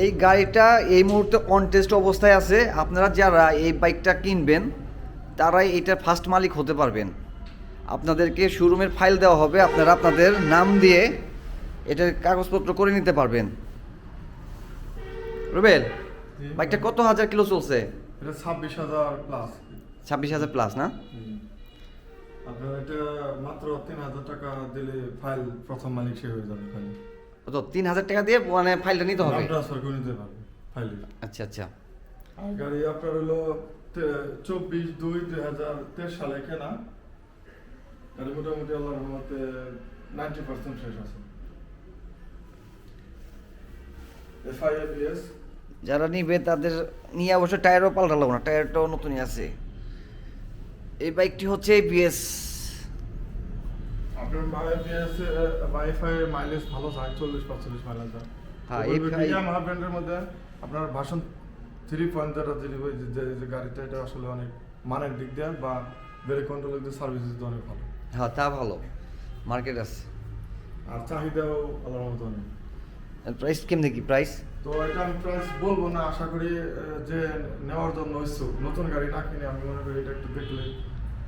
এই গাড়িটা এই মুহূর্তে কনটেস্ট অবস্থায় আছে। আপনারা যারা এই বাইকটা কিনবেন তারাই এটার ফার্স্ট মালিক হতে পারবেন। আপনাদেরকে শোরুমের ফাইল দেওয়া হবে আপনারা আপনাদের নাম দিয়ে এটার কাগজপত্র করে নিতে পারবেন। রুবেল বাইকটা কত হাজার কিলো চলছে? এটা ছাব্বিশ হাজার প্লাস ছাব্বিশ হাজার প্লাস না? আপনার এটা মাত্র তিন হাজার টাকা দিলে ফাইল প্রথম মালিক সে হয়ে যাবে তো তিন হাজার টাকা দিয়ে মানে ফাইলটা নিতে হবে? ট্রান্সফার করে নিতে পারবে ফাইলে আচ্ছা আচ্ছা। গাড়ি আপনার হলো চব্বিশ দুই দুই হাজার তেইশ সালে কেনা। গাড়ি মোটামুটি আল্লাহর রহমতে নাইনটি পার্সেন্ট শেষ আছে। যারা নিবে তাদের নিয়ে অবশ্য টায়ারও পাল্টালো না টায়ারটাও নতুনই আছে। এই বাইকটি হচ্ছে বিএস আপনার ওয়াইফাই মাইলেজ ভালো যায় চল্লিশ পাঁচচল্লিশ মাইলেজ যায়। হ্যাঁ, AFI ব্র্যান্ডের মধ্যে আপনার ভাষণ থ্রি পয়েন্ট যেটা যেটি যে- গাড়িটা এটা আসলে অনেক মানের দিক দিয়ে বা ব্রেক কন্ট্রোল দিয়ে সার্ভিস দিতে অনেক ভালো। হ্যাঁ তা ভালো। মার্কেট আছে। আর চাহিদাও আল্লাহর মতো অনেক। প্রাইস কেমনি কি? প্রাইস তো এটা আমি প্রাইস বলব না আশা করি যে নেওয়ার জন্য ইচ্ছুক নতুন গাড়ি না কিনে আমি মনে করি এটা একটু দেখলে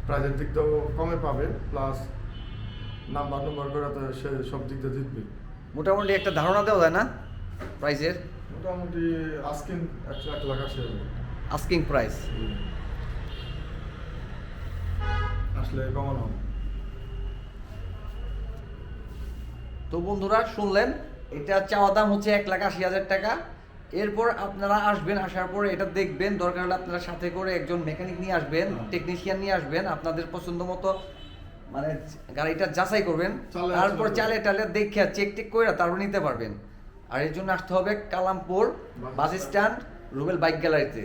প্রাইসের দিক দিয়েও কমে পাবে প্লাস নাম্বার নাম্বার করে তো সে সব দিক দিয়ে জিতবে। মোটামুটি একটা ধারণা দেওয়া যায় না প্রাইসের মোটামুটি একশো এক লাখ আসে আস্কিং প্রাইস আসলে কমানো তো বন্ধুরা শুনলেন? এটা চাওয়া দাম হচ্ছে এক লাখ আশি হাজার টাকা। এরপর আপনারা আসবেন আসার পরে এটা দেখবেন। দরকার হলে আপনারা সাথে করে একজন মেকানিক নিয়ে আসবেন টেকনিশিয়ান নিয়ে আসবেন। আপনাদের পছন্দ মতো মানে গাড়িটা যাচাই করবেন তারপর চালে। টালে দেখে চেক টেক করে তারপর নিতে পারবেন। আর এর জন্য আসতে হবে Kalampur bus stand Rubel bike গ্যালারিতে।